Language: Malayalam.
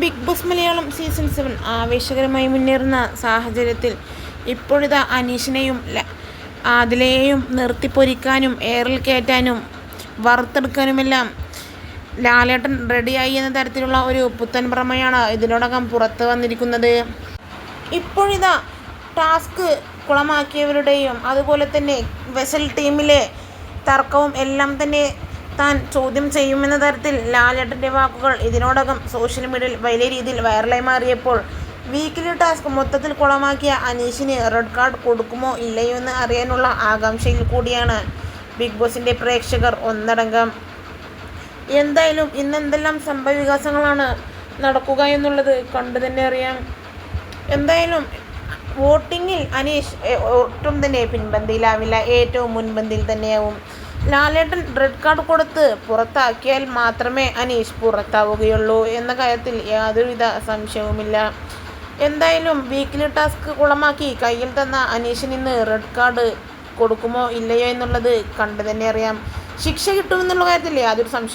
Bigg Boss Malayalam season seven ആവേശകരമായി മുന്നേറുന്ന സാഹചര്യത്തിൽ ഇപ്പോഴിതാ അനീഷിനെയും ആദിലയെയും നിർത്തിപ്പൊരിക്കാനും എയറിൽ കയറ്റാനും വറുത്തെടുക്കാനുമെല്ലാം ലാലേട്ടൻ റെഡിയായി എന്ന തരത്തിലുള്ള ഒരു പുത്തൻ പ്രമയാണ് ഇതിനോടകം പുറത്ത് വന്നിരിക്കുന്നത്. ഇപ്പോഴിതാ ടാസ്ക് കുളമാക്കിയവരുടെയും അതുപോലെ തന്നെ വെസൽ ടീമിലെ തർക്കവും എല്ലാം തന്നെ താൻ ചോദ്യം ചെയ്യുമെന്ന തരത്തിൽ ലാലേട്ടന്റെ വാക്കുകൾ ഇതിനോടകം സോഷ്യൽ മീഡിയയിൽ വലിയ രീതിയിൽ വൈറലായി മാറിയപ്പോൾ വീക്കിലി ടാസ്ക് മൊത്തത്തിൽ കുളമാക്കിയ അനീഷിന് റെഡ് കാർഡ് കൊടുക്കുമോ ഇല്ലയോ എന്ന് അറിയാനുള്ള ആകാംക്ഷയിൽ കൂടിയാണ് ബിഗ് ബോസിന്റെ പ്രേക്ഷകർ ഒന്നടങ്കം. എന്തായാലും ഇന്ന് എന്തെല്ലാം സംഭവ വികാസങ്ങളാണ് നടക്കുക എന്നുള്ളത് കണ്ടു തന്നെ അറിയാം. എന്തായാലും വോട്ടിങ്ങിൽ അനീഷ് ഒട്ടും തന്നെ പിൻപന്തിയിലാവില്ല. ഏറ്റവും മുൻപന്തിയിൽ തന്നെയാവും. ലാലേട്ടൻ റെഡ് കാർഡ് കൊടുത്ത് പുറത്താക്കിയാൽ മാത്രമേ അനീഷ് പുറത്താവുകയുള്ളൂ എന്ന കാര്യത്തിൽ യാതൊരുവിധ സംശയവുമില്ല. എന്തായാലും വീക്കിലി ടാസ്ക് കുളമാക്കി കയ്യിൽ തന്ന അനീഷിന് ഇന്ന് റെഡ് കാർഡ് കൊടുക്കുമോ ഇല്ലയോ എന്നുള്ളത് കണ്ടു തന്നെ അറിയാം. ശിക്ഷ കിട്ടുമെന്നുള്ള കാര്യത്തിൽ യാതൊരു സംശയം